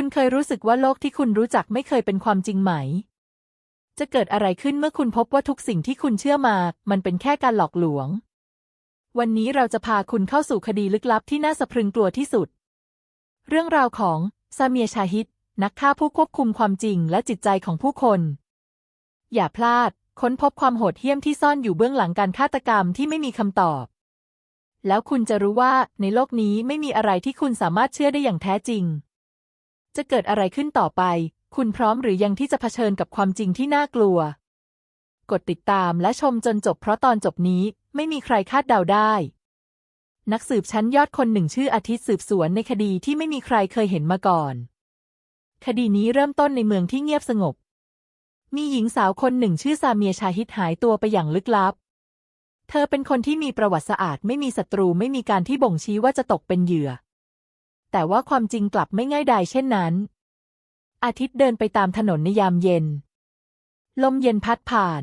คุณเคยรู้สึกว่าโลกที่คุณรู้จักไม่เคยเป็นความจริงไหม จะเกิดอะไรขึ้นเมื่อคุณพบว่าทุกสิ่งที่คุณเชื่อมา มันเป็นแค่การหลอกลวง วันนี้เราจะพาคุณเข้าสู่คดีลึกลับที่น่าสะพรึงกลัวที่สุด เรื่องราวของซาเมียชาฮิดนักฆ่าผู้ควบคุมความจริงและจิตใจของผู้คน อย่าพลาด ค้นพบความโหดเหี้ยมที่ซ่อนอยู่เบื้องหลังการฆาตกรรมที่ไม่มีคำตอบ แล้วคุณจะรู้ว่าในโลกนี้ไม่มีอะไรที่คุณสามารถเชื่อได้อย่างแท้จริง จะเกิดอะไรขึ้นต่อไป คุณพร้อมหรือยังที่จะเผชิญกับความจริงที่น่ากลัว กดติดตามและชมจนจบเพราะตอนจบนี้ไม่มีใครคาดเดาได้ นักสืบชั้นยอดคนหนึ่งชื่ออาทิตย์สืบสวนในคดีที่ไม่มีใครเคยเห็นมาก่อน คดีนี้เริ่มต้นในเมืองที่เงียบสงบ มีหญิงสาวคนหนึ่งชื่อซาเมียชาฮิตหายตัวไปอย่างลึกลับ เธอเป็นคนที่มีประวัติสะอาดไม่มีศัตรูไม่มีการที่บ่งชี้ว่าจะตกเป็นเหยื่อ แต่ว่าความจริงกลับไม่ง่ายดายเช่นนั้น อาทิตย์เดินไปตามถนนในยามเย็น ลมเย็นพัดผ่าน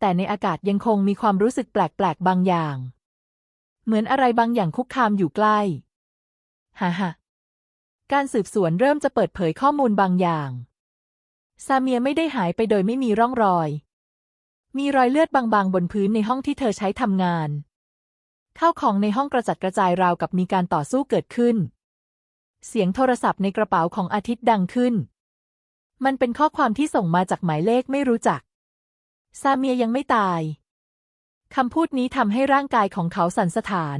แต่ในอากาศยังคงมีความรู้สึกแปลกๆบางอย่าง เหมือนอะไรบางอย่างคุกคามอยู่ใกล้ฮ่าฮ่าการสืบสวนเริ่มจะเปิดเผยข้อมูลบางอย่าง ซาเมียไม่ได้หายไปโดยไม่มีร่องรอย มีรอยเลือดบางๆ บนพื้นในห้องที่เธอใช้ทำงาน ข้าวของในห้องกระจัดกระจายราวกับมีการต่อสู้เกิดขึ้น เสียงโทรศัพท์ในกระเป๋าของอาทิตย์ดังขึ้น มันเป็นข้อความที่ส่งมาจากหมายเลขไม่รู้จัก ซาเมียยังไม่ตาย คำพูดนี้ทำให้ร่างกายของเขาสั่นสะท้าน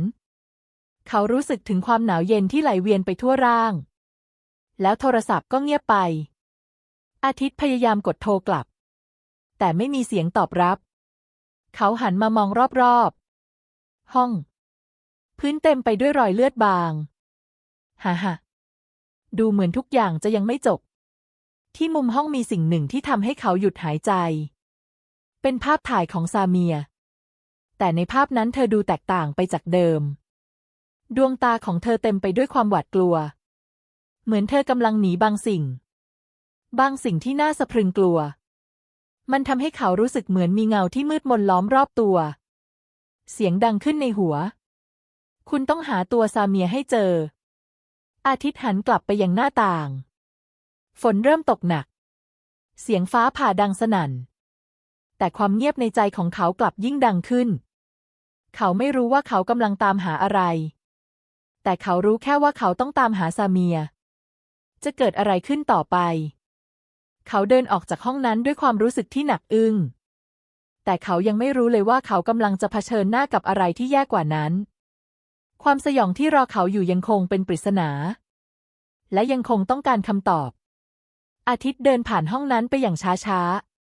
เขารู้สึกถึงความหนาวเย็นที่ไหลเวียนไปทั่วร่าง แล้วโทรศัพท์ก็เงียบไป อาทิตย์พยายามกดโทรกลับ แต่ไม่มีเสียงตอบรับ เขาหันมามองรอบๆ ห้อง พื้นเต็มไปด้วยรอยเลือดบาง ฮ่าฮ่า ดูเหมือนทุกอย่างจะยังไม่จบ ที่มุมห้องมีสิ่งหนึ่งที่ทำให้เขาหยุดหายใจ เป็นภาพถ่ายของซาเมีย แต่ในภาพนั้นเธอดูแตกต่างไปจากเดิม ดวงตาของเธอเต็มไปด้วยความหวาดกลัว เหมือนเธอกำลังหนีบางสิ่ง บางสิ่งที่น่าสะพรึงกลัว มันทำให้เขารู้สึกเหมือนมีเงาที่มืดมนล้อมรอบตัว เสียงดังขึ้นในหัว คุณต้องหาตัวซาเมียให้เจอ อาทิตย์หันกลับไปยังหน้าต่าง ฝนเริ่มตกหนัก เสียงฟ้าผ่าดังสนั่น แต่ความเงียบในใจของเขากลับยิ่งดังขึ้น เขาไม่รู้ว่าเขากำลังตามหาอะไร แต่เขารู้แค่ว่าเขาต้องตามหาซาเมีย จะเกิดอะไรขึ้นต่อไป เขาเดินออกจากห้องนั้นด้วยความรู้สึกที่หนักอึ้ง แต่เขายังไม่รู้เลยว่าเขากำลังจะเผชิญหน้ากับอะไรที่แย่กว่านั้น ความสยองที่รอเขาอยู่ยังคงเป็นปริศนา และยังคงต้องการคำตอบ อาทิตย์เดินผ่านห้องนั้นไปอย่างช้า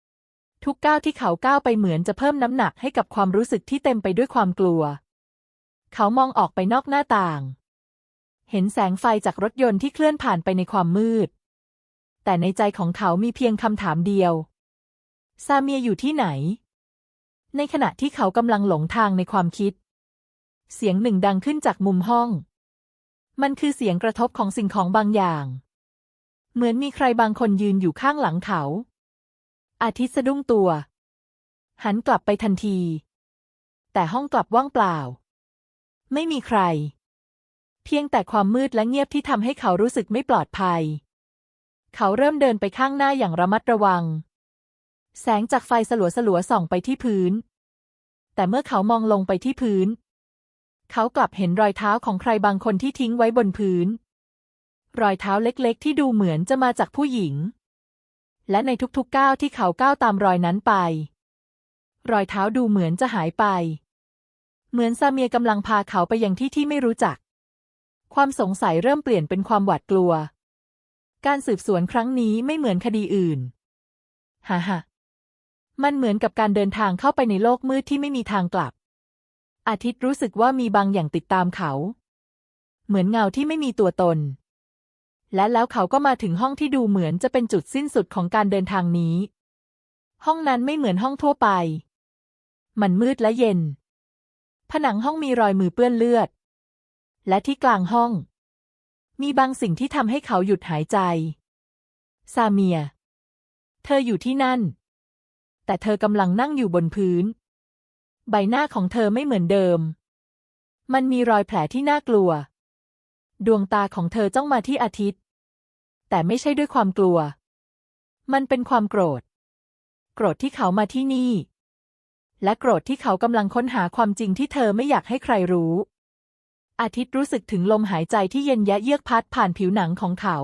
ๆ ทุกก้าวที่เขาก้าวไปเหมือนจะเพิ่มน้ำหนักให้กับความรู้สึกที่เต็มไปด้วยความกลัว เขามองออกไปนอกหน้าต่าง เห็นแสงไฟจากรถยนต์ที่เคลื่อนผ่านไปในความมืด แต่ในใจของเขามีเพียงคำถามเดียว ซาเมียอยู่ที่ไหน ในขณะที่เขากำลังหลงทางในความคิด เสียงหนึ่งดังขึ้นจากมุมห้อง มันคือเสียงกระทบของสิ่งของบางอย่าง เหมือนมีใครบางคนยืนอยู่ข้างหลังเขา อาทิตย์สะดุ้งตัว หันกลับไปทันที แต่ห้องกลับว่างเปล่า ไม่มีใคร เพียงแต่ความมืดและเงียบที่ทำให้เขารู้สึกไม่ปลอดภัย เขาเริ่มเดินไปข้างหน้าอย่างระมัดระวัง แสงจากไฟสลัวสลัวๆส่องไปที่พื้น แต่เมื่อเขามองลงไปที่พื้น เขากลับเห็นรอยเท้าของใครบางคนที่ทิ้งไว้บนพื้น รอยเท้าเล็กๆ ที่ดูเหมือนจะมาจากผู้หญิง และในทุกๆก้าวที่เขาก้าวตามรอยนั้นไป รอยเท้าดูเหมือนจะหายไป เหมือนซาเมียกำลังพาเขาไปยังที่ที่ไม่รู้จัก ความสงสัยเริ่มเปลี่ยนเป็นความหวาดกลัว การสืบสวนครั้งนี้ไม่เหมือนคดีอื่นฮ่าฮ่ามันเหมือนกับการเดินทางเข้าไปในโลกมืดที่ไม่มีทางกลับ อาทิตย์รู้สึกว่ามีบางอย่างติดตามเขา เหมือนเงาที่ไม่มีตัวตน และแล้วเขาก็มาถึงห้องที่ดูเหมือนจะเป็นจุดสิ้นสุดของการเดินทางนี้ ห้องนั้นไม่เหมือนห้องทั่วไป มันมืดและเย็น ผนังห้องมีรอยมือเปื้อนเลือด และที่กลางห้อง มีบางสิ่งที่ทำให้เขาหยุดหายใจ ซาเมีย เธออยู่ที่นั่น แต่เธอกำลังนั่งอยู่บนพื้น ใบหน้าของเธอไม่เหมือนเดิม มันมีรอยแผลที่น่ากลัว ดวงตาของเธอจ้องมาที่อาทิตย์ แต่ไม่ใช่ด้วยความกลัว มันเป็นความโกรธ โกรธที่เขามาที่นี่ และโกรธที่เขากำลังค้นหาความจริงที่เธอไม่อยากให้ใครรู้ อาทิตย์รู้สึกถึงลมหายใจที่เย็นยะเยือกพัดผ่านผิวหนังของเขา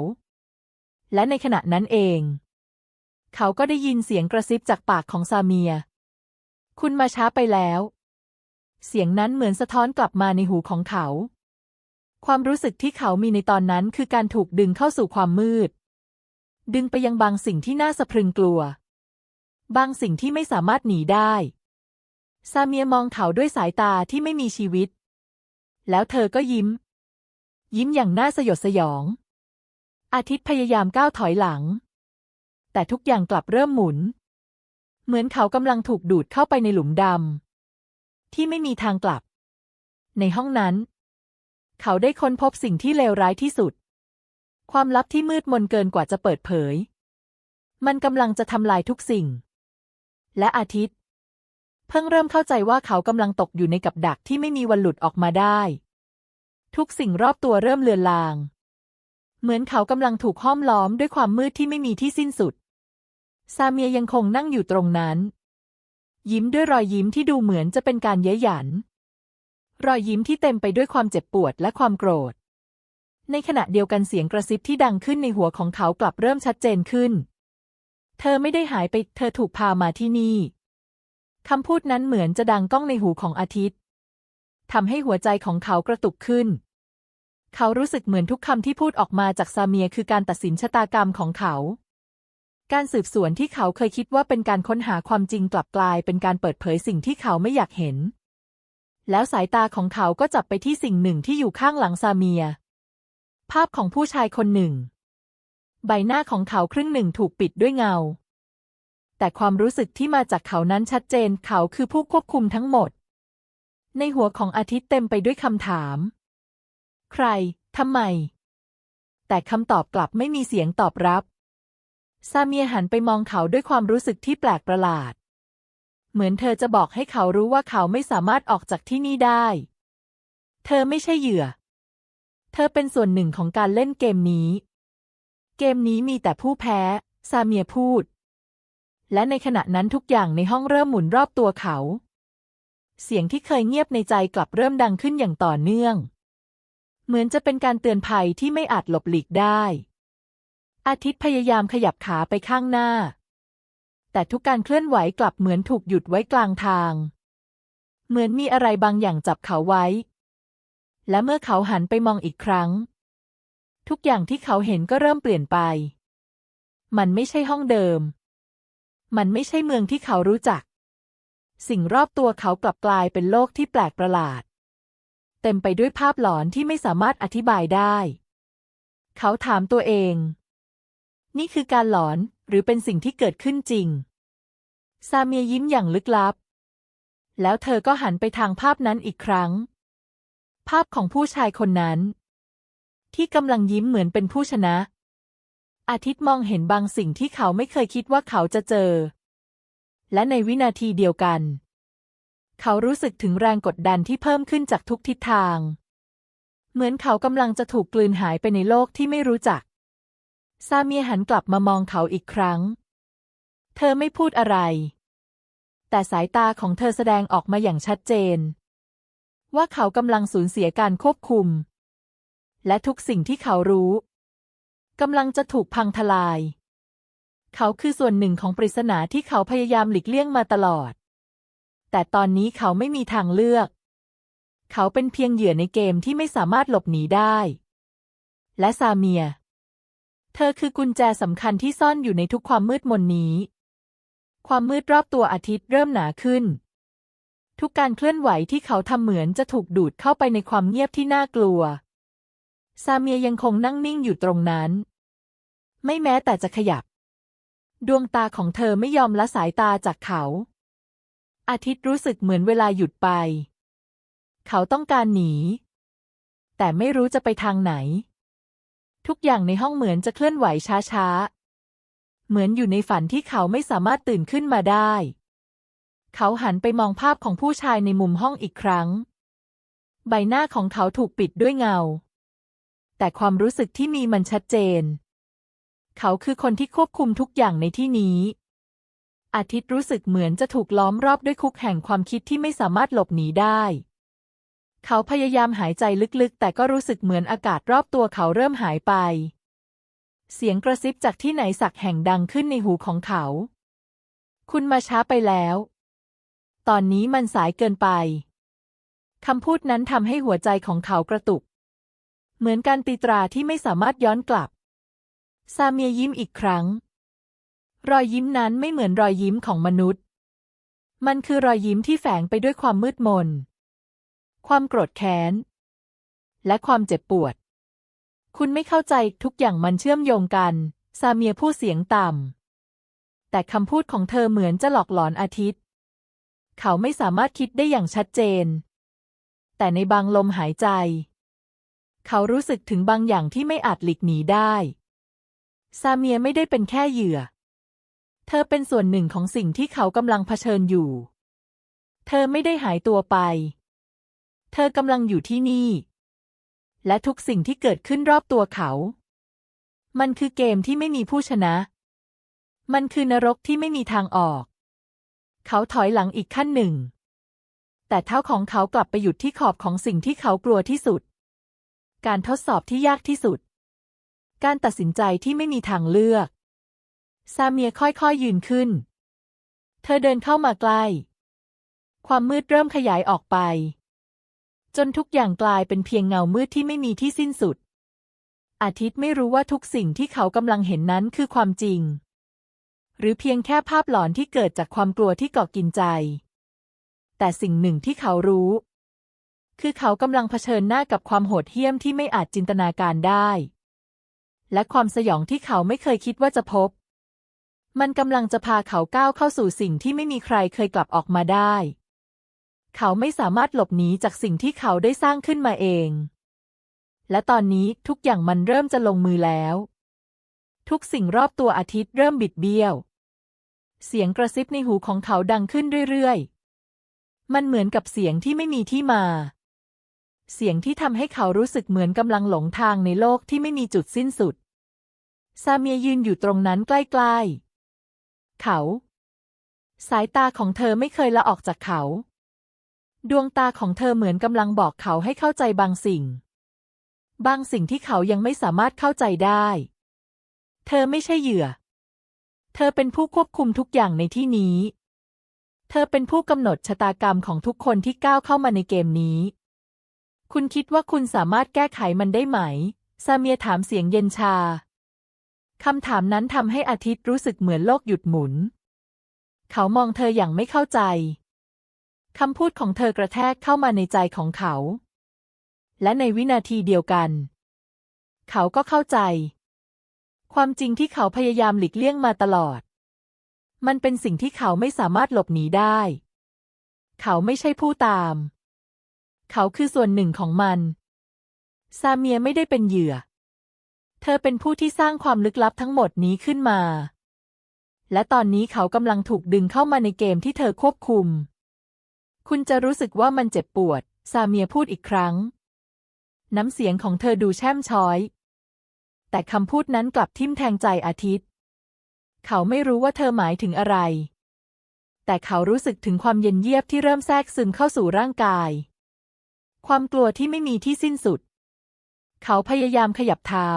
และในขณะนั้นเอง เขาก็ได้ยินเสียงกระซิบจากปากของซาเมีย คุณมาช้าไปแล้ว เสียงนั้นเหมือนสะท้อนกลับมาในหูของเขา ความรู้สึกที่เขามีในตอนนั้นคือการถูกดึงเข้าสู่ความมืด ดึงไปยังบางสิ่งที่น่าสะพรึงกลัว บางสิ่งที่ไม่สามารถหนีได้ซาเมียมองเขาด้วยสายตาที่ไม่มีชีวิต แล้วเธอก็ยิ้ม ยิ้มอย่างน่าสยดสยอง อาทิตย์พยายามก้าวถอยหลัง แต่ทุกอย่างกลับเริ่มหมุน เหมือนเขากำลังถูกดูดเข้าไปในหลุมดำที่ไม่มีทางกลับ ในห้องนั้น เขาได้ค้นพบสิ่งที่เลวร้ายที่สุด ความลับที่มืดมนเกินกว่าจะเปิดเผย มันกำลังจะทำลายทุกสิ่ง และอาทิตย์ เพิ่งเริ่มเข้าใจว่าเขากำลังตกอยู่ในกับดักที่ไม่มีวันหลุดออกมาได้ ทุกสิ่งรอบตัวเริ่มเลือนลาง เหมือนเขากำลังถูกห้อมล้อมด้วยความมืดที่ไม่มีที่สิ้นสุด ซาเมียยังคงนั่งอยู่ตรงนั้น ยิ้มด้วยรอยยิ้มที่ดูเหมือนจะเป็นการเย้ยหยัน รอยยิ้มที่เต็มไปด้วยความเจ็บปวดและความโกรธ ในขณะเดียวกันเสียงกระซิบที่ดังขึ้นในหัวของเขากลับเริ่มชัดเจนขึ้น เธอไม่ได้หายไป เธอถูกพามาที่นี่คำพูดนั้นเหมือนจะดังก้องในหูของอาทิตย์ทำให้หัวใจของเขากระตุกขึ้น เขารู้สึกเหมือนทุกคำที่พูดออกมาจากซาเมียคือการตัดสินชะตากรรมของเขา การสืบสวนที่เขาเคยคิดว่าเป็นการค้นหาความจริงกลับกลายเป็นการเปิดเผยสิ่งที่เขาไม่อยากเห็น แล้วสายตาของเขาก็จับไปที่สิ่งหนึ่งที่อยู่ข้างหลังซาเมีย ภาพของผู้ชายคนหนึ่ง ใบหน้าของเขาครึ่งหนึ่งถูกปิดด้วยเงา แต่ความรู้สึกที่มาจากเขานั้นชัดเจนเขาคือผู้ควบคุมทั้งหมด ในหัวของอาทิตย์เต็มไปด้วยคำถาม ใคร ทำไม แต่คำตอบกลับไม่มีเสียงตอบรับ ซาเมียหันไปมองเขาด้วยความรู้สึกที่แปลกประหลาด เหมือนเธอจะบอกให้เขารู้ว่าเขาไม่สามารถออกจากที่นี่ได้ เธอไม่ใช่เหยื่อ เธอเป็นส่วนหนึ่งของการเล่นเกมนี้ เกมนี้มีแต่ผู้แพ้ ซาเมียพูด และในขณะนั้นทุกอย่างในห้องเริ่มหมุนรอบตัวเขา เสียงที่เคยเงียบในใจกลับเริ่มดังขึ้นอย่างต่อเนื่อง เหมือนจะเป็นการเตือนภัยที่ไม่อาจหลบหลีกได้ อาทิตย์พยายามขยับขาไปข้างหน้า แต่ทุกการเคลื่อนไหวกลับเหมือนถูกหยุดไว้กลางทาง เหมือนมีอะไรบางอย่างจับเขาไว้ และเมื่อเขาหันไปมองอีกครั้ง ทุกอย่างที่เขาเห็นก็เริ่มเปลี่ยนไป มันไม่ใช่ห้องเดิม มันไม่ใช่เมืองที่เขารู้จัก สิ่งรอบตัวเขากลับกลายเป็นโลกที่แปลกประหลาด เต็มไปด้วยภาพหลอนที่ไม่สามารถอธิบายได้ เขาถามตัวเอง นี่คือการหลอนหรือเป็นสิ่งที่เกิดขึ้นจริง ซาเมียยิ้มอย่างลึกลับ แล้วเธอก็หันไปทางภาพนั้นอีกครั้ง ภาพของผู้ชายคนนั้น ที่กำลังยิ้มเหมือนเป็นผู้ชนะ อาทิตย์มองเห็นบางสิ่งที่เขาไม่เคยคิดว่าเขาจะเจอ และในวินาทีเดียวกัน เขารู้สึกถึงแรงกดดันที่เพิ่มขึ้นจากทุกทิศทาง เหมือนเขากำลังจะถูกกลืนหายไปในโลกที่ไม่รู้จัก ซาเมียหันกลับมามองเขาอีกครั้ง เธอไม่พูดอะไร แต่สายตาของเธอแสดงออกมาอย่างชัดเจน ว่าเขากำลังสูญเสียการควบคุม และทุกสิ่งที่เขารู้กำลังจะถูกพังทลาย เขาคือส่วนหนึ่งของปริศนาที่เขาพยายามหลีกเลี่ยงมาตลอด แต่ตอนนี้เขาไม่มีทางเลือก เขาเป็นเพียงเหยื่อในเกมที่ไม่สามารถหลบหนีได้ และซาเมีย เธอคือกุญแจสำคัญที่ซ่อนอยู่ในทุกความมืดมนนี้ ความมืดรอบตัวอาทิตย์เริ่มหนาขึ้น ทุกการเคลื่อนไหวที่เขาทำเหมือนจะถูกดูดเข้าไปในความเงียบที่น่ากลัว ซาเมียยังคงนั่งนิ่งอยู่ตรงนั้น ไม่แม้แต่จะขยับ ดวงตาของเธอไม่ยอมละสายตาจากเขา อาทิตย์รู้สึกเหมือนเวลาหยุดไป เขาต้องการหนี แต่ไม่รู้จะไปทางไหน ทุกอย่างในห้องเหมือนจะเคลื่อนไหวช้าๆ เหมือนอยู่ในฝันที่เขาไม่สามารถตื่นขึ้นมาได้ เขาหันไปมองภาพของผู้ชายในมุมห้องอีกครั้ง ใบหน้าของเขาถูกปิดด้วยเงา แต่ความรู้สึกที่มีมันชัดเจน เขาคือคนที่ควบคุมทุกอย่างในที่นี้ อาทิตย์รู้สึกเหมือนจะถูกล้อมรอบด้วยคุกแห่งความคิดที่ไม่สามารถหลบหนีได้ เขาพยายามหายใจลึกๆ แต่ก็รู้สึกเหมือนอากาศรอบตัวเขาเริ่มหายไป เสียงกระซิบจากที่ไหนสักแห่งดังขึ้นในหูของเขา คุณมาช้าไปแล้ว ตอนนี้มันสายเกินไป คำพูดนั้นทำให้หัวใจของเขากระตุก เหมือนการตีตราที่ไม่สามารถย้อนกลับ ซาเมียยิ้มอีกครั้ง รอยยิ้มนั้นไม่เหมือนรอยยิ้มของมนุษย์ มันคือรอยยิ้มที่แฝงไปด้วยความมืดมน ความโกรธแค้น และความเจ็บปวด คุณไม่เข้าใจทุกอย่างมันเชื่อมโยงกัน ซาเมียพูดเสียงต่ำ แต่คำพูดของเธอเหมือนจะหลอกหลอนอาทิตย์ เขาไม่สามารถคิดได้อย่างชัดเจน แต่ในบางลมหายใจ เขารู้สึกถึงบางอย่างที่ไม่อาจหลีกหนีได้ ซาเมียไม่ได้เป็นแค่เหยื่อ เธอเป็นส่วนหนึ่งของสิ่งที่เขากำลังเผชิญอยู่ เธอไม่ได้หายตัวไป เธอกำลังอยู่ที่นี่ และทุกสิ่งที่เกิดขึ้นรอบตัวเขา มันคือเกมที่ไม่มีผู้ชนะ มันคือนรกที่ไม่มีทางออก เขาถอยหลังอีกขั้นหนึ่ง แต่เท้าของเขากลับไปหยุดที่ขอบของสิ่งที่เขากลัวที่สุด การทดสอบที่ยากที่สุด การตัดสินใจที่ไม่มีทางเลือก ซาเมียค่อยๆยยืนขึ้น เธอเดินเข้ามาใกล้ ความมืดเริ่มขยายออกไป จนทุกอย่างกลายเป็นเพียงเงามืดที่ไม่มีที่สิ้นสุด อาทิตย์ไม่รู้ว่าทุกสิ่งที่เขากำลังเห็นนั้นคือความจริง หรือเพียงแค่ภาพหลอนที่เกิดจากความกลัวที่เกาะกินใจ แต่สิ่งหนึ่งที่เขารู้ คือเขากำลังเผชิญหน้ากับความโหดเหี้ยมที่ไม่อาจจินตนาการได้ และความสยองที่เขาไม่เคยคิดว่าจะพบ มันกำลังจะพาเขาก้าวเข้าสู่สิ่งที่ไม่มีใครเคยกลับออกมาได้ เขาไม่สามารถหลบหนีจากสิ่งที่เขาได้สร้างขึ้นมาเอง และตอนนี้ทุกอย่างมันเริ่มจะลงมือแล้ว ทุกสิ่งรอบตัวอาทิตย์เริ่มบิดเบี้ยว เสียงกระซิบในหูของเขาดังขึ้นเรื่อยๆ มันเหมือนกับเสียงที่ไม่มีที่มา เสียงที่ทำให้เขารู้สึกเหมือนกำลังหลงทางในโลกที่ไม่มีจุดสิ้นสุด ซาเมียยืนอยู่ตรงนั้นใกล้ๆ เขา สายตาของเธอไม่เคยละออกจากเขา ดวงตาของเธอเหมือนกำลังบอกเขาให้เข้าใจบางสิ่ง บางสิ่งที่เขายังไม่สามารถเข้าใจได้ เธอไม่ใช่เหยื่อ เธอเป็นผู้ควบคุมทุกอย่างในที่นี้ เธอเป็นผู้กำหนดชะตากรรมของทุกคนที่ก้าวเข้ามาในเกมนี้ คุณคิดว่าคุณสามารถแก้ไขมันได้ไหม ซาเมียถามเสียงเย็นชา คำถามนั้นทำให้อาทิตย์รู้สึกเหมือนโลกหยุดหมุน เขามองเธออย่างไม่เข้าใจ คำพูดของเธอกระแทกเข้ามาในใจของเขา และในวินาทีเดียวกัน เขาก็เข้าใจ ความจริงที่เขาพยายามหลีกเลี่ยงมาตลอด มันเป็นสิ่งที่เขาไม่สามารถหลบหนีได้ เขาไม่ใช่ผู้ตาม เขาคือส่วนหนึ่งของมัน ซาเมียไม่ได้เป็นเหยื่อ เธอเป็นผู้ที่สร้างความลึกลับทั้งหมดนี้ขึ้นมา และตอนนี้เขากำลังถูกดึงเข้ามาในเกมที่เธอควบคุม คุณจะรู้สึกว่ามันเจ็บปวด ซาเมียพูดอีกครั้ง น้ำเสียงของเธอดูแช่มช้อย แต่คำพูดนั้นกลับทิ่มแทงใจอาทิตย์ เขาไม่รู้ว่าเธอหมายถึงอะไร แต่เขารู้สึกถึงความเย็นเยียบที่เริ่มแทรกซึมเข้าสู่ร่างกาย ความกลัวที่ไม่มีที่สิ้นสุด เขาพยายามขยับเท้า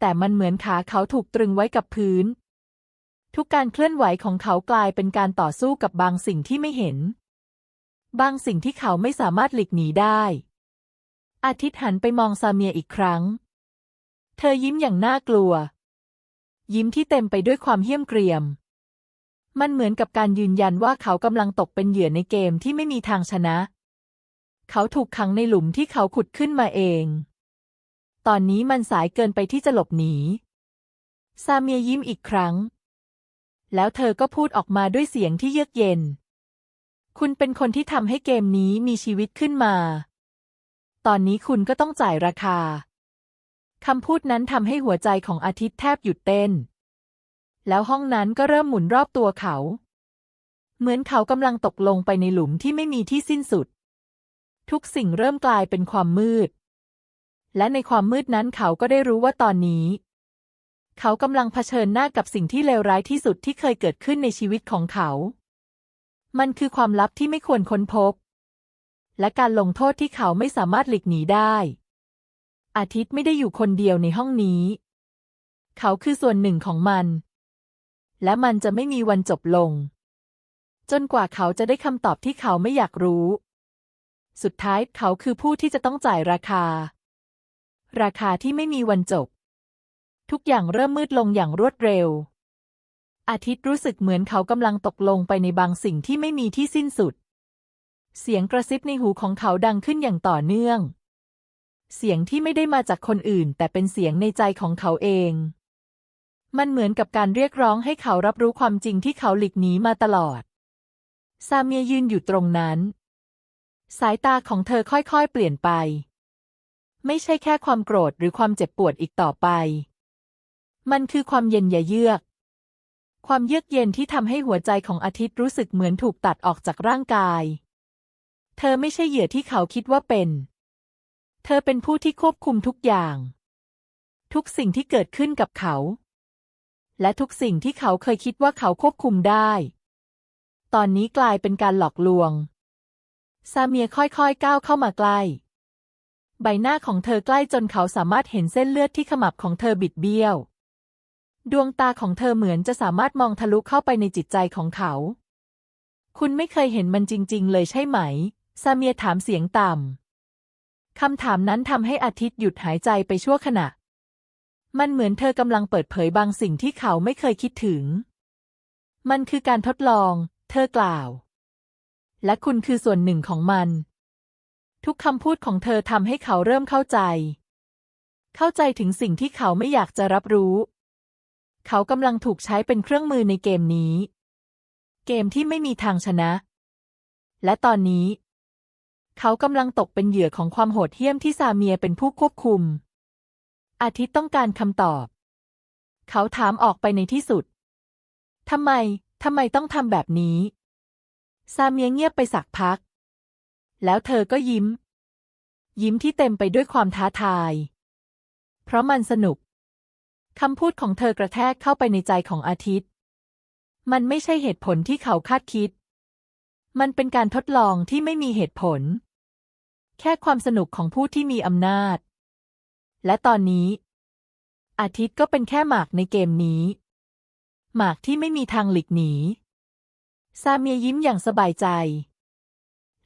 แต่มันเหมือนขาเขาถูกตรึงไว้กับพื้น ทุกการเคลื่อนไหวของเขากลายเป็นการต่อสู้กับบางสิ่งที่ไม่เห็น บางสิ่งที่เขาไม่สามารถหลีกหนีได้ อาทิตย์หันไปมองซาเมียอีกครั้ง เธอยิ้มอย่างน่ากลัว ยิ้มที่เต็มไปด้วยความเหี้ยมเกรียม มันเหมือนกับการยืนยันว่าเขากำลังตกเป็นเหยื่อในเกมที่ไม่มีทางชนะ เขาถูกขังในหลุมที่เขาขุดขึ้นมาเอง ตอนนี้มันสายเกินไปที่จะหลบหนี ซาเมียยิ้มอีกครั้ง แล้วเธอก็พูดออกมาด้วยเสียงที่เยือกเย็น คุณเป็นคนที่ทำให้เกมนี้มีชีวิตขึ้นมา ตอนนี้คุณก็ต้องจ่ายราคา คำพูดนั้นทำให้หัวใจของอาทิตย์แทบหยุดเต้น แล้วห้องนั้นก็เริ่มหมุนรอบตัวเขา เหมือนเขากำลังตกลงไปในหลุมที่ไม่มีที่สิ้นสุด ทุกสิ่งเริ่มกลายเป็นความมืด และในความมืดนั้นเขาก็ได้รู้ว่าตอนนี้ เขากำลังเผชิญหน้ากับสิ่งที่เลวร้ายที่สุดที่เคยเกิดขึ้นในชีวิตของเขา มันคือความลับที่ไม่ควรค้นพบ และการลงโทษที่เขาไม่สามารถหลีกหนีได้ อาทิตย์ไม่ได้อยู่คนเดียวในห้องนี้ เขาคือส่วนหนึ่งของมัน และมันจะไม่มีวันจบลง จนกว่าเขาจะได้คำตอบที่เขาไม่อยากรู้ สุดท้ายเขาคือผู้ที่จะต้องจ่ายราคา ราคาที่ไม่มีวันจบ ทุกอย่างเริ่มมืดลงอย่างรวดเร็ว อาทิตย์รู้สึกเหมือนเขากำลังตกลงไปในบางสิ่งที่ไม่มีที่สิ้นสุด เสียงกระซิบในหูของเขาดังขึ้นอย่างต่อเนื่อง เสียงที่ไม่ได้มาจากคนอื่น แต่เป็นเสียงในใจของเขาเอง มันเหมือนกับการเรียกร้องให้เขารับรู้ความจริงที่เขาหลีกหนีมาตลอด ซาเมียยืนอยู่ตรงนั้น สายตาของเธอค่อยๆเปลี่ยนไป ไม่ใช่แค่ความโกรธหรือความเจ็บปวดอีกต่อไป มันคือความเย็นอย่าเยือก ความเยือกเย็นที่ทำให้หัวใจของอาทิตย์รู้สึกเหมือนถูกตัดออกจากร่างกาย เธอไม่ใช่เหยื่อที่เขาคิดว่าเป็น เธอเป็นผู้ที่ควบคุมทุกอย่าง ทุกสิ่งที่เกิดขึ้นกับเขา และทุกสิ่งที่เขาเคยคิดว่าเขาควบคุมได้ ตอนนี้กลายเป็นการหลอกลวง ซาเมียค่อยๆก้าวเข้ามาใกล้ ใบหน้าของเธอใกล้จนเขาสามารถเห็นเส้นเลือดที่ขมับของเธอบิดเบี้ยว ดวงตาของเธอเหมือนจะสามารถมองทะลุเข้าไปในจิตใจของเขา คุณไม่เคยเห็นมันจริง ๆ เลยใช่ไหม ซาเมียถามเสียงต่ำ คำถามนั้นทำให้อาทิตย์หยุดหายใจไปชั่วขณะ มันเหมือนเธอกำลังเปิดเผยบางสิ่งที่เขาไม่เคยคิดถึง มันคือการทดลอง เธอกล่าว และคุณคือส่วนหนึ่งของมัน ทุกคำพูดของเธอทำให้เขาเริ่มเข้าใจ เข้าใจถึงสิ่งที่เขาไม่อยากจะรับรู้ เขากำลังถูกใช้เป็นเครื่องมือในเกมนี้ เกมที่ไม่มีทางชนะ และตอนนี้ เขากำลังตกเป็นเหยื่อของความโหดเหี้ยมที่ซาเมียเป็นผู้ควบคุม อาทิตย์ต้องการคำตอบ เขาถามออกไปในที่สุดทำไม ทำไมต้องทำแบบนี้ ซาเมียเงียบไปสักพัก แล้วเธอก็ยิ้ม ยิ้มที่เต็มไปด้วยความท้าทาย เพราะมันสนุก คำพูดของเธอกระแทกเข้าไปในใจของอาทิตย์ มันไม่ใช่เหตุผลที่เขาคาดคิด มันเป็นการทดลองที่ไม่มีเหตุผล แค่ความสนุกของผู้ที่มีอำนาจ และตอนนี้ อาทิตย์ก็เป็นแค่หมากในเกมนี้ หมากที่ไม่มีทางหลีกหนี ซาเมียยิ้มอย่างสบายใจ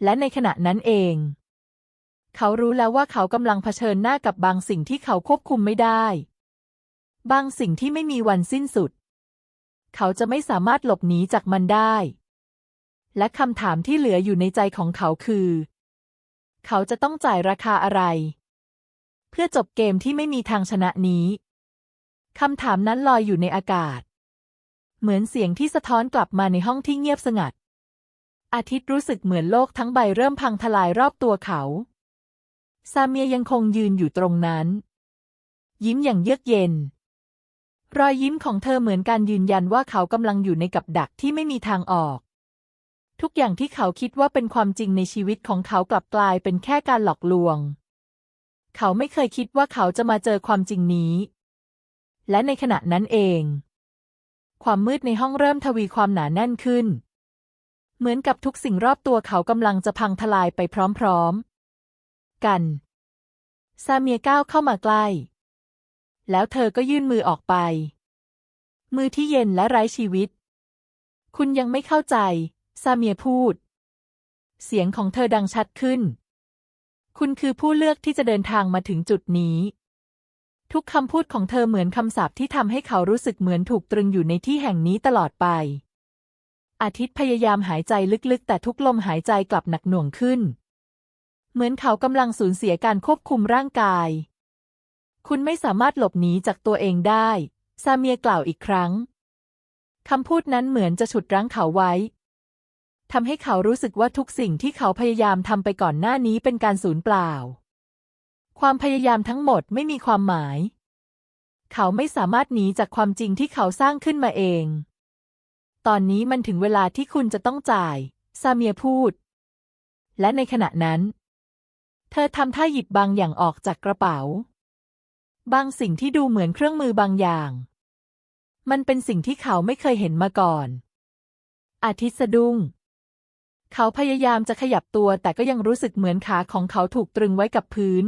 และในขณะนั้นเอง เขารู้แล้วว่าเขากำลังเผชิญหน้ากับบางสิ่งที่เขาควบคุมไม่ได้ บางสิ่งที่ไม่มีวันสิ้นสุด เขาจะไม่สามารถหลบหนีจากมันได้ และคำถามที่เหลืออยู่ในใจของเขาคือ เขาจะต้องจ่ายราคาอะไร เพื่อจบเกมที่ไม่มีทางชนะนี้คำถามนั้นลอยอยู่ในอากาศ เหมือนเสียงที่สะท้อนกลับมาในห้องที่เงียบสงัด อาทิตย์รู้สึกเหมือนโลกทั้งใบเริ่มพังทลายรอบตัวเขา ซาเมียยังคงยืนอยู่ตรงนั้น ยิ้มอย่างเยือกเย็น รอยยิ้มของเธอเหมือนการยืนยันว่าเขากำลังอยู่ในกับดักที่ไม่มีทางออก ทุกอย่างที่เขาคิดว่าเป็นความจริงในชีวิตของเขากลับกลายเป็นแค่การหลอกลวง เขาไม่เคยคิดว่าเขาจะมาเจอความจริงนี้ และในขณะนั้นเอง ความมืดในห้องเริ่มทวีความหนาแน่นขึ้น เหมือนกับทุกสิ่งรอบตัวเขากำลังจะพังทลายไปพร้อมๆ กันซาเมียก้าวเข้ามาใกล้ แล้วเธอก็ยื่นมือออกไป มือที่เย็นและไร้ชีวิต คุณยังไม่เข้าใจซาเมียพูด เสียงของเธอดังชัดขึ้น คุณคือผู้เลือกที่จะเดินทางมาถึงจุดนี้ ทุกคำพูดของเธอเหมือนคำสาปที่ทำให้เขารู้สึกเหมือนถูกตรึงอยู่ในที่แห่งนี้ตลอดไป อาทิตย์พยายามหายใจลึกๆ แต่ทุกลมหายใจกลับหนักหน่วงขึ้น เหมือนเขากำลังสูญเสียการควบคุมร่างกาย คุณไม่สามารถหลบหนีจากตัวเองได้ ซาเมียกล่าวอีกครั้ง คำพูดนั้นเหมือนจะฉุดรั้งเขาไว้ ทำให้เขารู้สึกว่าทุกสิ่งที่เขาพยายามทำไปก่อนหน้านี้เป็นการสูญเปล่า ความพยายามทั้งหมดไม่มีความหมาย เขาไม่สามารถหนีจากความจริงที่เขาสร้างขึ้นมาเอง ตอนนี้มันถึงเวลาที่คุณจะต้องจ่าย ซาเมียพูด และในขณะนั้น เธอทำท่าหยิบบางอย่างออกจากกระเป๋า บางสิ่งที่ดูเหมือนเครื่องมือบางอย่าง มันเป็นสิ่งที่เขาไม่เคยเห็นมาก่อน อาทิตย์สะดุ้ง เขาพยายามจะขยับตัวแต่ก็ยังรู้สึกเหมือนขาของเขาถูกตรึงไว้กับพื้น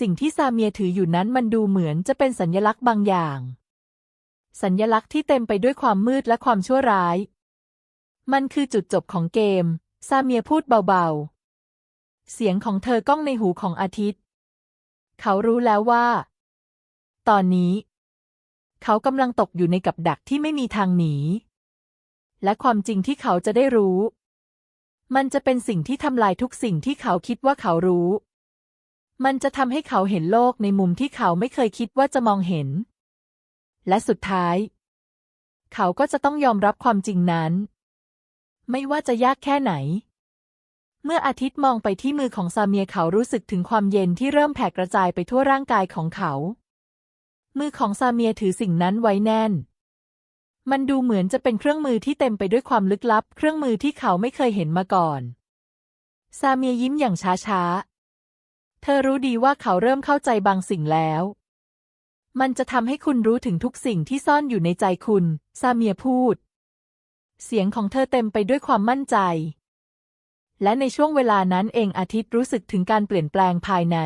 สิ่งที่ซาเมียถืออยู่นั้นมันดูเหมือนจะเป็นสัญลักษณ์บางอย่าง สัญลักษณ์ที่เต็มไปด้วยความมืดและความชั่วร้าย มันคือจุดจบของเกม ซาเมียพูดเบาๆ เสียงของเธอก้องในหูของอาทิตย์ เขารู้แล้วว่า ตอนนี้ เขากำลังตกอยู่ในกับดักที่ไม่มีทางหนี และความจริงที่เขาจะได้รู้ มันจะเป็นสิ่งที่ทำลายทุกสิ่งที่เขาคิดว่าเขารู้ มันจะทำให้เขาเห็นโลกในมุมที่เขาไม่เคยคิดว่าจะมองเห็น และสุดท้าย เขาก็จะต้องยอมรับความจริงนั้น ไม่ว่าจะยากแค่ไหน เมื่ออาทิตย์มองไปที่มือของซาเมียเขารู้สึกถึงความเย็นที่เริ่มแผ่กระจายไปทั่วร่างกายของเขา มือของซาเมียถือสิ่งนั้นไว้แน่น มันดูเหมือนจะเป็นเครื่องมือที่เต็มไปด้วยความลึกลับ เครื่องมือที่เขาไม่เคยเห็นมาก่อน ซาเมียยิ้มอย่างช้าๆ เธอรู้ดีว่าเขาเริ่มเข้าใจบางสิ่งแล้ว มันจะทำให้คุณรู้ถึงทุกสิ่งที่ซ่อนอยู่ในใจคุณ ซาเมียพูด เสียงของเธอเต็มไปด้วยความมั่นใจ และในช่วงเวลานั้นเองอาทิตย์รู้สึกถึงการเปลี่ยนแปลงภายใน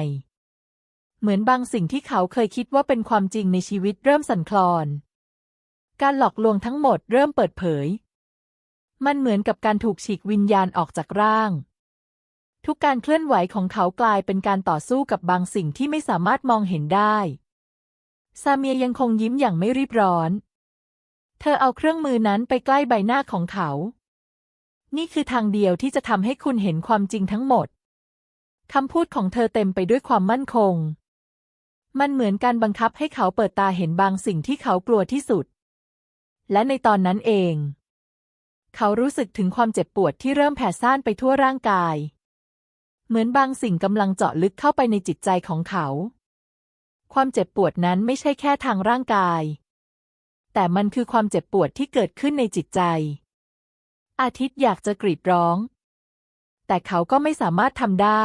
เหมือนบางสิ่งที่เขาเคยคิดว่าเป็นความจริงในชีวิตเริ่มสั่นคลอน การหลอกลวงทั้งหมดเริ่มเปิดเผย มันเหมือนกับการถูกฉีกวิญญาณออกจากร่าง ทุกการเคลื่อนไหวของเขากลายเป็นการต่อสู้กับบางสิ่งที่ไม่สามารถมองเห็นได้ซาเมียยังคงยิ้มอย่างไม่รีบร้อน เธอเอาเครื่องมือนั้นไปใกล้ใบหน้าของเขา นี่คือทางเดียวที่จะทำให้คุณเห็นความจริงทั้งหมดคำพูดของเธอเต็มไปด้วยความมั่นคง มันเหมือนการบังคับให้เขาเปิดตาเห็นบางสิ่งที่เขากลัวที่สุด และในตอนนั้นเอง เขารู้สึกถึงความเจ็บปวดที่เริ่มแผ่ซ่านไปทั่วร่างกาย เหมือนบางสิ่งกำลังเจาะลึกเข้าไปในจิตใจของเขา ความเจ็บปวดนั้นไม่ใช่แค่ทางร่างกาย แต่มันคือความเจ็บปวดที่เกิดขึ้นในจิตใจ อาทิตย์อยากจะกรีดร้อง แต่เขาก็ไม่สามารถทำได้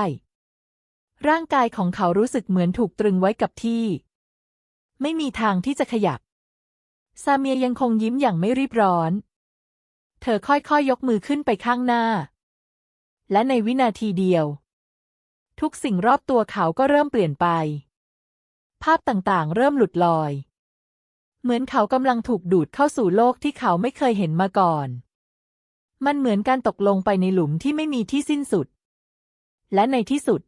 ร่างกายของเขารู้สึกเหมือนถูกตรึงไว้กับที่ ไม่มีทางที่จะขยับ ซาเมียยังคงยิ้มอย่างไม่รีบร้อน เธอค่อยๆยยกมือขึ้นไปข้างหน้า และในวินาทีเดียว ทุกสิ่งรอบตัวเขาก็เริ่มเปลี่ยนไป ภาพต่างๆ เริ่มหลุดลอย เหมือนเขากำลังถูกดูดเข้าสู่โลกที่เขาไม่เคยเห็นมาก่อน มันเหมือนการตกลงไปในหลุมที่ไม่มีที่สิ้นสุด และในที่สุด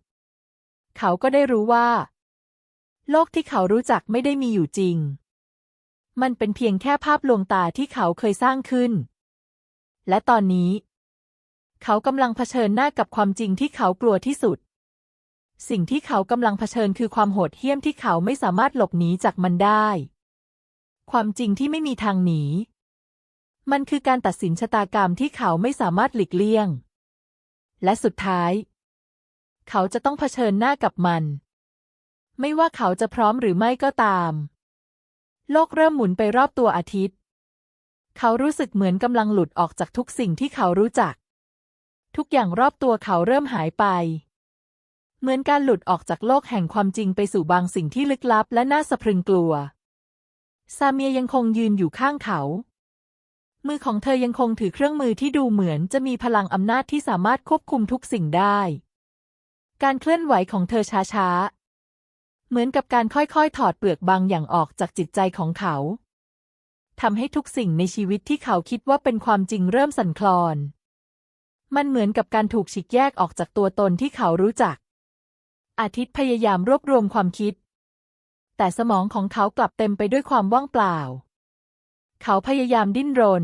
เขาก็ได้รู้ว่า โลกที่เขารู้จักไม่ได้มีอยู่จริง มันเป็นเพียงแค่ภาพลวงตาที่เขาเคยสร้างขึ้น และตอนนี้ เขากำลังเผชิญหน้ากับความจริงที่เขากลัวที่สุด สิ่งที่เขากำลังเผชิญคือความโหดเหี้ยมที่เขาไม่สามารถหลบหนีจากมันได้ ความจริงที่ไม่มีทางหนี มันคือการตัดสินชะตากรรมที่เขาไม่สามารถหลีกเลี่ยง และสุดท้าย เขาจะต้องเผชิญหน้ากับมัน ไม่ว่าเขาจะพร้อมหรือไม่ก็ตาม โลกเริ่มหมุนไปรอบตัวอาทิตย์ เขารู้สึกเหมือนกำลังหลุดออกจากทุกสิ่งที่เขารู้จัก ทุกอย่างรอบตัวเขาเริ่มหายไป เหมือนการหลุดออกจากโลกแห่งความจริงไปสู่บางสิ่งที่ลึกลับและน่าสะพรึงกลัว ซาเมียยังคงยืนอยู่ข้างเขา มือของเธอยังคงถือเครื่องมือที่ดูเหมือนจะมีพลังอำนาจที่สามารถควบคุมทุกสิ่งได้ การเคลื่อนไหวของเธอช้าๆ เหมือนกับการค่อยๆ ถอดเปลือกบางอย่างออกจากจิตใจของเขาทำให้ทุกสิ่งในชีวิตที่เขาคิดว่าเป็นความจริงเริ่มสั่นคลอน มันเหมือนกับการถูกฉีกแยกออกจากตัวตนที่เขารู้จัก อาทิตย์พยายามรวบรวมความคิด แต่สมองของเขากลับเต็มไปด้วยความว่างเปล่า เขาพยายามดิ้นรน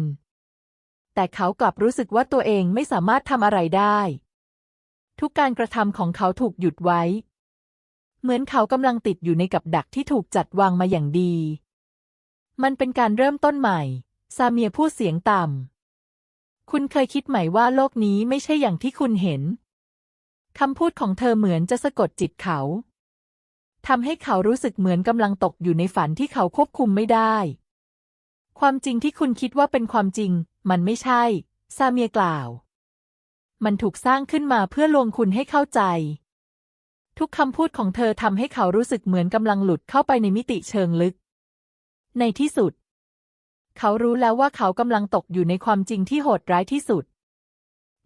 แต่เขากลับรู้สึกว่าตัวเองไม่สามารถทำอะไรได้ ทุกการกระทำของเขาถูกหยุดไว้ เหมือนเขากำลังติดอยู่ในกับดักที่ถูกจัดวางมาอย่างดี มันเป็นการเริ่มต้นใหม่ ซาเมียพูดเสียงต่ำ คุณเคยคิดไหมว่าโลกนี้ไม่ใช่อย่างที่คุณเห็น คำพูดของเธอเหมือนจะสะกดจิตเขาทำให้เขารู้สึกเหมือนกำลังตกอยู่ในฝันที่เขาควบคุมไม่ได้ ความจริงที่คุณคิดว่าเป็นความจริง มันไม่ใช่ ซาเมียกล่าว มันถูกสร้างขึ้นมาเพื่อลวงคุณให้เข้าใจ ทุกคำพูดของเธอทำให้เขารู้สึกเหมือนกำลังหลุดเข้าไปในมิติเชิงลึก ในที่สุด เขารู้แล้วว่าเขากำลังตกอยู่ในความจริงที่โหดร้ายที่สุด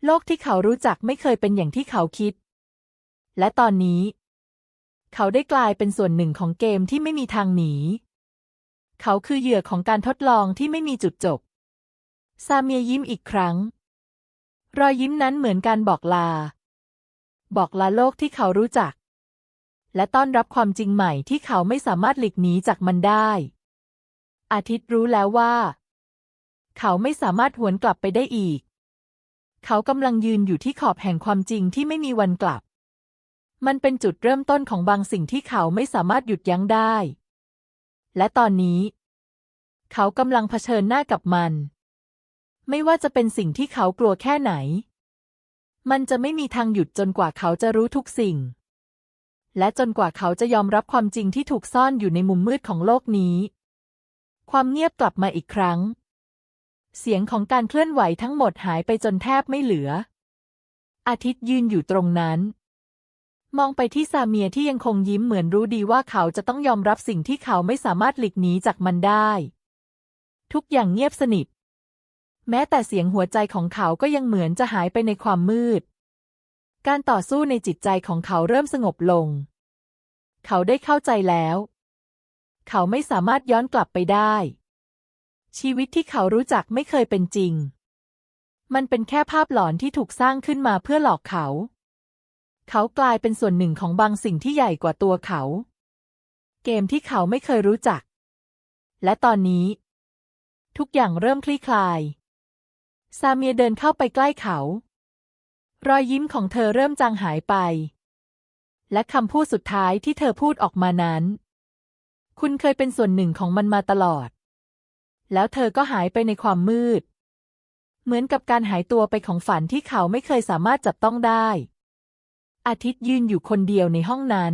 โลกที่เขารู้จักไม่เคยเป็นอย่างที่เขาคิด และตอนนี้ เขาได้กลายเป็นส่วนหนึ่งของเกมที่ไม่มีทางหนี เขาคือเหยื่อของการทดลองที่ไม่มีจุดจบ ซาเมียยิ้มอีกครั้ง รอยยิ้มนั้นเหมือนการบอกลา บอกลาโลกที่เขารู้จัก และต้อนรับความจริงใหม่ที่เขาไม่สามารถหลีกหนีจากมันได้ อาทิตย์รู้แล้วว่า เขาไม่สามารถหวนกลับไปได้อีก เขากำลังยืนอยู่ที่ขอบแห่งความจริงที่ไม่มีวันกลับ มันเป็นจุดเริ่มต้นของบางสิ่งที่เขาไม่สามารถหยุดยั้งได้ และตอนนี้ เขากำลังเผชิญหน้ากับมัน ไม่ว่าจะเป็นสิ่งที่เขากลัวแค่ไหน มันจะไม่มีทางหยุดจนกว่าเขาจะรู้ทุกสิ่ง และจนกว่าเขาจะยอมรับความจริงที่ถูกซ่อนอยู่ในมุมมืดของโลกนี้ ความเงียบกลับมาอีกครั้ง เสียงของการเคลื่อนไหวทั้งหมดหายไปจนแทบไม่เหลือ อาทิตย์ยืนอยู่ตรงนั้น มองไปที่ซาเมียที่ยังคงยิ้มเหมือนรู้ดีว่าเขาจะต้องยอมรับสิ่งที่เขาไม่สามารถหลีกหนีจากมันได้ ทุกอย่างเงียบสนิท แม้แต่เสียงหัวใจของเขาก็ยังเหมือนจะหายไปในความมืด การต่อสู้ในจิตใจของเขาเริ่มสงบลง เขาได้เข้าใจแล้ว เขาไม่สามารถย้อนกลับไปได้ ชีวิตที่เขารู้จักไม่เคยเป็นจริง มันเป็นแค่ภาพหลอนที่ถูกสร้างขึ้นมาเพื่อหลอกเขา เขากลายเป็นส่วนหนึ่งของบางสิ่งที่ใหญ่กว่าตัวเขา เกมที่เขาไม่เคยรู้จัก และตอนนี้ ทุกอย่างเริ่มคลี่คลาย ซาเมียเดินเข้าไปใกล้เขา รอยยิ้มของเธอเริ่มจางหายไป และคำพูดสุดท้ายที่เธอพูดออกมานั้น คุณเคยเป็นส่วนหนึ่งของมันมาตลอด แล้วเธอก็หายไปในความมืด เหมือนกับการหายตัวไปของฝันที่เขาไม่เคยสามารถจับต้องได้ อาทิตย์ยืนอยู่คนเดียวในห้องนั้น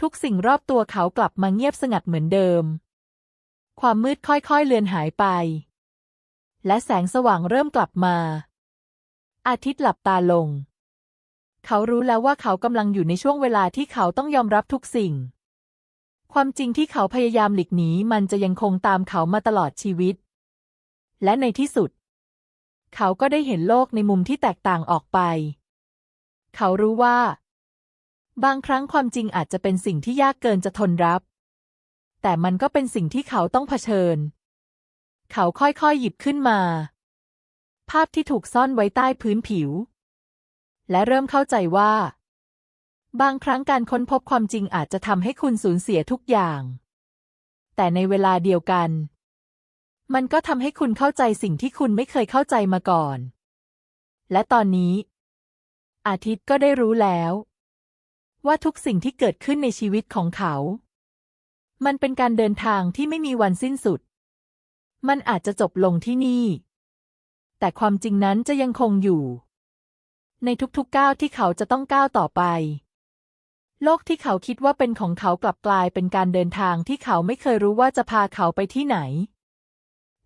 ทุกสิ่งรอบตัวเขากลับมาเงียบสงัดเหมือนเดิม ความมืดค่อยๆเลือนหายไป และแสงสว่างเริ่มกลับมา อาทิตย์หลับตาลง เขารู้แล้วว่าเขากำลังอยู่ในช่วงเวลาที่เขาต้องยอมรับทุกสิ่ง ความจริงที่เขาพยายามหลีกหนีมันจะยังคงตามเขามาตลอดชีวิต และในที่สุด เขาก็ได้เห็นโลกในมุมที่แตกต่างออกไป เขารู้ว่า บางครั้งความจริงอาจจะเป็นสิ่งที่ยากเกินจะทนรับ แต่มันก็เป็นสิ่งที่เขาต้องเผชิญ เขาค่อยๆหยิบขึ้นมา ภาพที่ถูกซ่อนไว้ใต้พื้นผิว และเริ่มเข้าใจว่า บางครั้งการค้นพบความจริงอาจจะทำให้คุณสูญเสียทุกอย่าง แต่ในเวลาเดียวกัน มันก็ทำให้คุณเข้าใจสิ่งที่คุณไม่เคยเข้าใจมาก่อน และตอนนี้ อาทิตย์ก็ได้รู้แล้ว ว่าทุกสิ่งที่เกิดขึ้นในชีวิตของเขา มันเป็นการเดินทางที่ไม่มีวันสิ้นสุด มันอาจจะจบลงที่นี่ แต่ความจริงนั้นจะยังคงอยู่ ในทุกๆก้าวที่เขาจะต้องก้าวต่อไป โลกที่เขาคิดว่าเป็นของเขากลับกลายเป็นการเดินทางที่เขาไม่เคยรู้ว่าจะพาเขาไปที่ไหน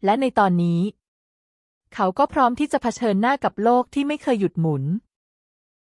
และในตอนนี้ เขาก็พร้อมที่จะเผชิญหน้ากับโลกที่ไม่เคยหยุดหมุน